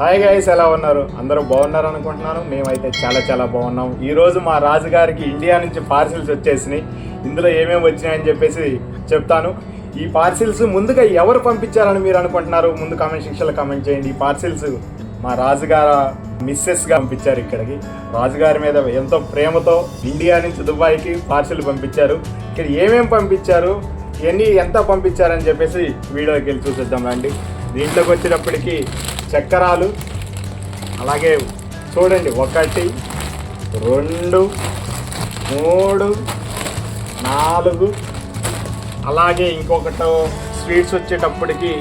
Hi guys ఎలా ఉన్నారు? అందరూ బాగున్నారు అనుకుంటున్నాను. మేమైతే చాలా చాలా బాగున్నాం. ఈరోజు మా రాజుగారికి ఇండియా నుంచి పార్సిల్స్ వచ్చేసినాయి. ఇందులో ఏమేమి వచ్చినాయని చెప్పేసి చెప్తాను. ఈ పార్సిల్స్ ముందుగా ఎవరు పంపించారని మీరు అనుకుంటున్నారు? ముందు కామెంట్ సెక్షన్లో కామెంట్ చేయండి. ఈ పార్సిల్స్ మా రాజుగారు మిస్సెస్గా పంపించారు ఇక్కడికి. రాజుగారి మీద ఎంతో ప్రేమతో ఇండియా నుంచి దుబాయ్కి పార్సిల్ పంపించారు. ఇక్కడ ఏమేమి పంపించారు? ఎన్ని ఎంత పంపించారని చెప్పేసి వీడియోకి వెళ్ళి చూసేద్దాం రండి. దీంట్లోకి వచ్చినప్పటికీ చక్రాలు. అలాగే చూడండి ఒకటి రెండు మూడు నాలుగు. అలాగే ఇంకొకటి స్వీట్స్ వచ్చేటప్పటికి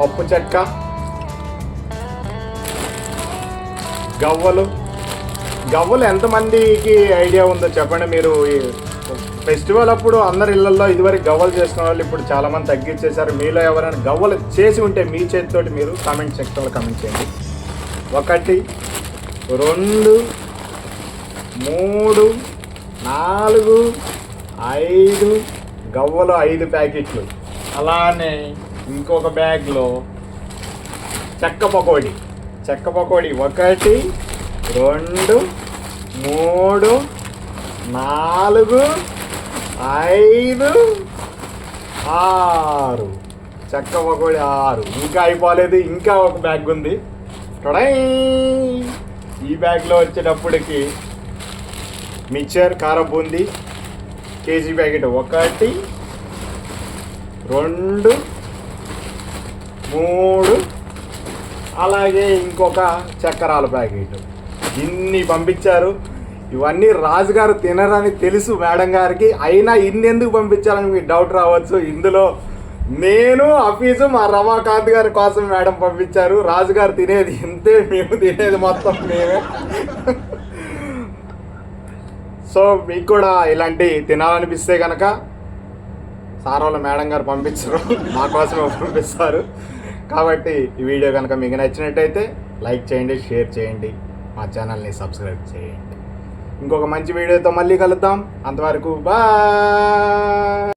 పప్పు చెక్క గవ్వలు. గవ్వలు ఎంతమందికి ఐడియా ఉందో చెప్పండి మీరు ఫెస్టివల్ అప్పుడు అందరి ఇళ్ళలో ఇదివరకు గవ్వలు చేసిన వాళ్ళు ఇప్పుడు చాలా మంది తగ్గించేశారు. మీలో ఎవరైనా గవ్వలు చేసి ఉంటే మీ చేతితోటి మీరు కామెంట్ సెక్షన్లో కామెంట్ చేయండి. ఒకటి రెండు మూడు నాలుగు ఐదు గవ్వలు ఐదు ప్యాకెట్లు. అలానే ఇంకొక బ్యాగ్లో చెక్క పకోడీ. చెక్క పకోడీ ఒకటి రెండు మూడు నాలుగు ఐదు ఆరు. చెక్క ఒకటి ఆరు. ఇంకా అయిపోలేదు. ఇంకా ఒక బ్యాగ్ ఉంది. టొడై! ఈ బ్యాగ్లో వచ్చేటప్పటికి మిక్చర్ కారం బూంది కేజీ ప్యాకెట్ ఒకటి రెండు మూడు అలాగే ఇంకొక చక్కెరాల ప్యాకెట్. ఇన్ని పంపించారు. ఇవన్నీ రాజుగారు తినరని తెలుసు మేడం గారికి. అయినా ఇన్ని ఎందుకు మీకు డౌట్ రావచ్చు? ఇందులో నేను అఫీజు మా రమాకాంత్ గారి కోసం మేడం పంపించారు. రాజుగారు తినేది ఇంతే మేము తినేది మొత్తం మేమే. సో మీకు కూడా ఇలాంటి తినాలనిపిస్తే కనుక సార్ మేడం గారు పంపించరు. మా కోసమే పంపిస్తారు. కాబట్టి ఈ వీడియో కనుక మీకు నచ్చినట్టయితే లైక్ చేయండి షేర్ చేయండి. మా ఛానల్ని సబ్స్క్రైబ్ చేయండి. ఇంకొక మంచి వీడియోతో మళ్ళీ కలుద్దాం. అంతవరకు బాయ్.